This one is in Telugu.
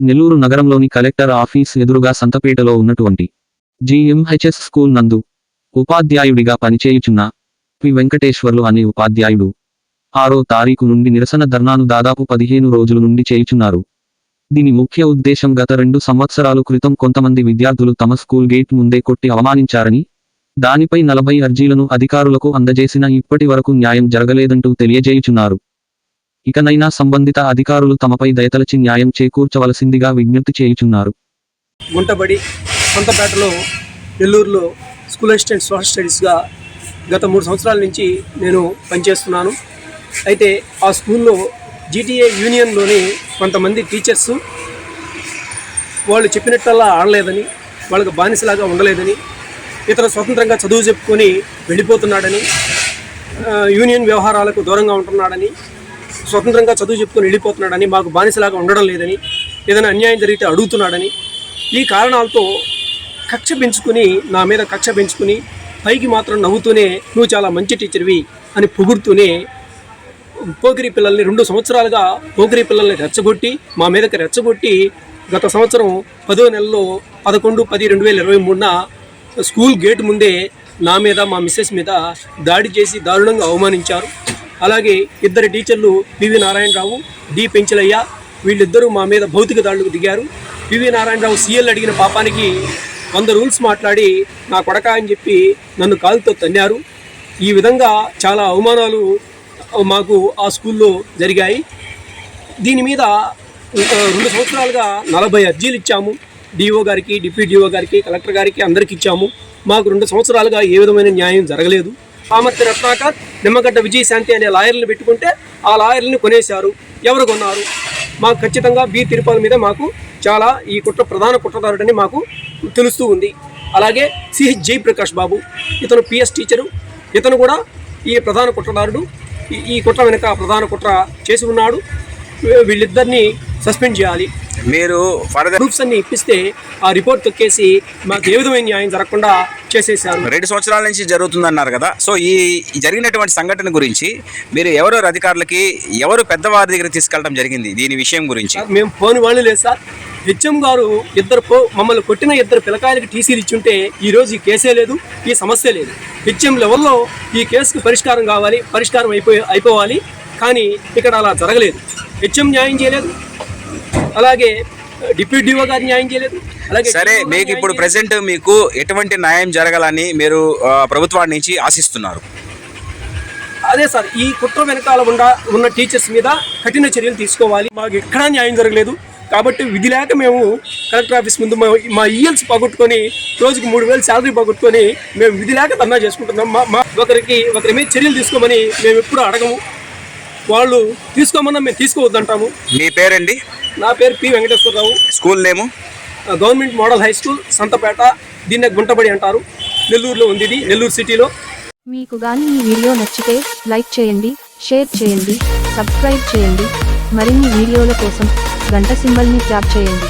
నెల్లూరు నగరంలోని కలెక్టర్ ఆఫీస్ ఎదురుగా సంతపేటలో ఉన్నటువంటి జిఎంహెచ్ఎస్ స్కూల్ నందు ఉపాధ్యాయుడిగా పనిచేయుచున్న పి. వెంకటేశ్వర్లు అనే ఉపాధ్యాయుడు ఆరో తారీఖు నుండి నిరసన ధర్నాను దాదాపు పదిహేను రోజుల నుండి చేయుచున్నారు. దీని ముఖ్య ఉద్దేశం గత రెండు సంవత్సరాలు క్రితం కొంతమంది విద్యార్థులు తమ స్కూల్ గేట్ ముందే కొట్టి అవమానించారని దానిపై నలభై అర్జీలను అధికారులకు అందజేసిన ఇప్పటి వరకు న్యాయం జరగలేదంటూ తెలియజేయుచున్నారు. ఇకనైనా సంబంధిత అధికారులు తమపై దయతలచి న్యాయం చేకూర్చవలసిందిగా విజ్ఞప్తి చేయుచున్నారు. గుంటబడి సొంతపేటలో నెల్లూరులో స్కూల్ అసిస్టెంట్ సోషల్ స్టడీస్గా గత మూడు సంవత్సరాల నుంచి నేను పనిచేస్తున్నాను. అయితే ఆ స్కూల్లో జీటీఏ యూనియన్లోని కొంతమంది టీచర్స్ వాళ్ళు చెప్పినట్టల్లా ఆడలేదని వాళ్ళకి బానిసలాగా ఉండలేదని ఇతర స్వతంత్రంగా చదువు చెప్పుకొని వెళ్ళిపోతున్నాడని యూనియన్ వ్యవహారాలకు దూరంగా ఉంటున్నాడని స్వతంత్రంగా చదువు చెప్పుకొని వెళ్ళిపోతున్నాడని మాకు బానిసలాగా ఉండడం లేదని ఏదైనా అన్యాయం జరిగితే అడుగుతున్నాడని ఈ కారణాలతో కక్ష పెంచుకుని నా మీద కక్ష పెంచుకుని పైకి మాత్రం నవ్వుతూనే నువ్వు చాలా మంచి టీచర్వి అని పొగుడుతూనే పోకిరి పిల్లల్ని రెండు సంవత్సరాలుగా పోకిరి పిల్లల్ని రెచ్చగొట్టి మా మీదకి రెచ్చగొట్టి గత సంవత్సరం పదో నెలలో పదకొండు పది రెండు వేల ఇరవై మూడున స్కూల్ గేట్ ముందే నా మీద మా మిస్సెస్ మీద దాడి చేసి దారుణంగా అవమానించారు. అలాగే ఇద్దరు టీచర్లు పివి నారాయణరావు డి పెంచలయ్య వీళ్ళిద్దరూ మా మీద భౌతిక దాడులకు దిగారు. పివి నారాయణరావు సీఎల్ అడిగిన పాపానికి వంద రూల్స్ మాట్లాడి నా కొడక అని చెప్పి నన్ను కాలుతో తన్నారు. ఈ విధంగా చాలా అవమానాలు మాకు ఆ స్కూల్లో జరిగాయి. దీని మీద రెండు సంవత్సరాలుగా నలభై అర్జీలు ఇచ్చాము. డిఓ గారికి డిప్యూటీ డిఓ గారికి కలెక్టర్ గారికి అందరికి ఇచ్చాము. మాకు రెండు సంవత్సరాలుగా ఏ విధమైన న్యాయం జరగలేదు. ఆమర్తి రత్నాకర్ నిమ్మగడ్డ విజయశాంతి అనే లాయర్లు పెట్టుకుంటే ఆ లాయర్లని కొనేశారు. ఎవరు కొన్నారు? మాకు ఖచ్చితంగా బి తిరుపతి మీద మాకు చాలా ఈ కుట్ర ప్రధాన కుట్రదారుడని మాకు తెలుస్తూ ఉంది. అలాగే సిహెచ్ జయప్రకాష్ బాబు ఇతను పిఎస్ టీచరు. ఇతను కూడా ఈ ప్రధాన కుట్రదారుడు. ఈ- కుట్ర వెనుక ప్రధాన కుట్ర చేసి ఉన్నాడు. వీళ్ళిద్దరినీ సస్పెండ్ చేయాలి. మీరు ఫర్దర్ ప్రూఫ్స్ అన్ని ఇప్పిస్తే ఆ రిపోర్ట్ తొక్కేసి మాకు ఏ విధమైన న్యాయం జరగకుండా చేసేసారు రెండు సంవత్సరాల నుంచి జరుగుతుందన్నారు కదా. సో ఈ జరిగినటువంటి సంఘటన గురించి మీరు ఎవరెవరు అధికారులకి ఎవరు పెద్దవారి దగ్గర తీసుకెళ్ళడం జరిగింది దీని విషయం గురించి? మేము పోని వాళ్ళు లేదు సార్. హెచ్ఎం గారు ఇద్దరు పో మమ్మల్ని కొట్టిన ఇద్దరు పిల్లకాయలకి టీసీలు ఇచ్చుంటే ఈ రోజు ఈ కేసే లేదు ఈ సమస్య లేదు. హెచ్ఎం లెవెల్లో ఈ కేసుకు పరిష్కారం కావాలి పరిష్కారం అయిపోయి అయిపోవాలి. కానీ ఇక్కడ అలా జరగలేదు. హెచ్ఎం న్యాయం చేయలేదు అలాగే డిప్యూటీ డిఓ గారు న్యాయం చేయలేదు. అలాగే సరే మీకు ఇప్పుడు. ప్రెసెంట్ మీకు ఎటువంటి న్యాయం జరగాలని మీరు ప్రభుత్వాన్ని నుంచి ఆశిస్తున్నారు? అదే సార్ ఈ కుట్ర వెనకాల ఉన్న ఉన్న టీచర్స్ మీద కఠిన చర్యలు తీసుకోవాలి. మాకు ఎక్కడా న్యాయం జరగలేదు. కాబట్టి విధి లేక మేము కలెక్టర్ ఆఫీస్ ముందు మా- మా ఈఎల్స్ పోగొట్టుకొని రోజుకి మూడు వేలు శాలరీ పోగొట్టుకొని మేము విధి లేక ధర్నా చేసుకుంటున్నాం. మా మా ఒకరికి ఒకరి మీద చర్యలు తీసుకోమని మేము ఎప్పుడు అడగము. వాళ్ళు తీసుకోమన్నా మేము తీసుకోవద్దంటాము. మీ పేరండి? నా పేరు పి వెంకటేశ్వరరావు స్కూల్ నేము? Government model high school Santhapeta దీన్నే గుంటబడి అంటారు. నెల్లూరులో ఉంది ఇది నెల్లూరు సిటీలో. మీకు గాని ఈ వీడియో నచ్చితే లైక్ చేయండి షేర్ చేయండి సబ్స్క్రైబ్ చేయండి. మరిన్ని వీడియోల కోసం గంట సింబల్ని ట్యాప్ చేయండి.